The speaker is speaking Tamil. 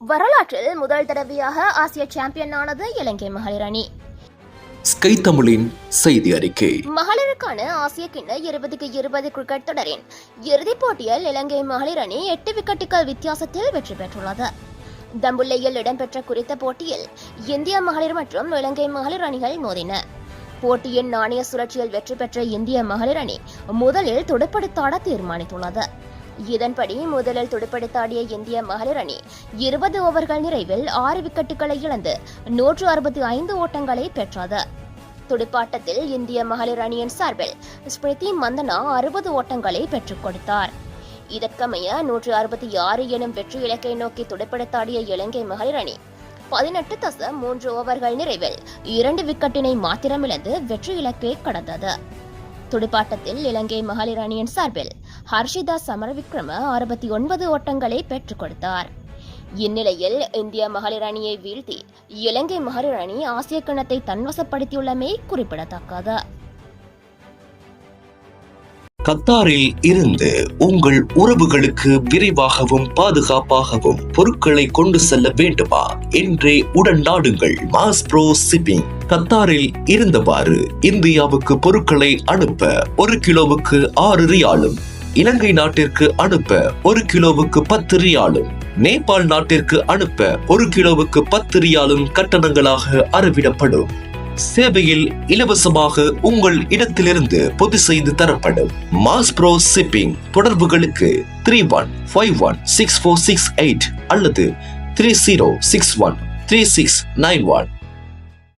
வரலாற்றில் முதல் தடவையாக ஆசிய சாம்பியன் ஆனது இலங்கை மகளிர் அணி. ஸ்கை தமிழின் செய்தி அறிக்கை. மகளிருக்கான ஆசிய கிண்ண இருபதுக்கு இருபது கிரிக்கெட் தொடரின் இறுதிப் போட்டியில் இலங்கை மகளிர் அணி எட்டு விக்கெட்டுகள் வித்தியாசத்தில் வெற்றி பெற்றுள்ளது. தம்புல்லையில் இடம்பெற்ற குறித்த போட்டியில் இந்திய மகளிர் மற்றும் இலங்கை மகளிர் அணிகள் மோதின. போட்டியின் நாணய சுழற்சியில் வெற்றி பெற்ற இந்திய மகளிர் அணி முதலில் துடுப்படுத்தாட தீர்மானித்துள்ளது. இதன்படி முதலில் துடுப்படுத்தாடிய இந்திய மகளிர் அணி இருபது ஓவர்கள் நிறைவில் ஆறு விக்கெட்டுகளை இழந்து நூற்று அறுபத்தி ஐந்து ஓட்டங்களை பெற்றது. துடுப்பாட்டத்தில் இந்திய மகளிர் அணியின் சார்பில் ஸ்மிருதி மந்தனா அறுபது ஓட்டங்களை பெற்றுக் கொடுத்தார். இதற்கமைய நூற்று அறுபத்தி ஆறு எனும் வெற்றி இலக்கை நோக்கி துடுப்படுத்தாடிய இலங்கை மகளிர் அணி பதினெட்டு தசம் மூன்று ஓவர்கள் நிறைவில் இரண்டு விக்கெட்டினை மாத்திரம் இழந்து வெற்றி இலக்கை கடந்தது. துடுப்பாட்டத்தில் இலங்கை மகளிர் அணியின் சார்பில் ஹர்ஷிதா சமரவிக்ரம அறுபத்தி ஒன்பது ஓட்டங்களை பெற்றுக் கொடுத்தார். இந்நிலையில் இந்திய மகளிர் அணியை வீழ்த்தி இலங்கை மகளிர் அணி ஆசிய கிணத்தை தன்வசப்படுத்தியுள்ளமை குறிப்பிடத்தக்கது. கத்தாரில் இருந்து உங்கள் உறவுகளுக்கு விரைவாகவும் பாதுகாப்பாகவும் பொருட்களை கொண்டு செல்ல வேண்டுமா? என்றே உடன் நாடுங்கள். மாஸ் ப்ரோ சிப்பிங் கத்தாரில் இருந்தவாறு இந்தியாவுக்கு பொருட்களை அனுப்ப ஒரு கிலோவுக்கு ஆறு ரியாலும் இலங்கை நாட்டிற்கு அனுப்ப ஒரு கிலோவுக்கு பத்து ரியாலும் நேபாள் நாட்டிற்கு அனுப்ப ஒரு கிலோவுக்கு பத்து ரியாலும் கட்டணங்களாக அறவிடப்படும். சேவையில் இலவசமாக உங்கள் இடத்திலிருந்து பொது செய்து தரப்படும். மாஸ் ப்ரோ சிப்பிங் தொடர்புகளுக்கு three one five one six four six eight அல்லது three zero six one three six nine one.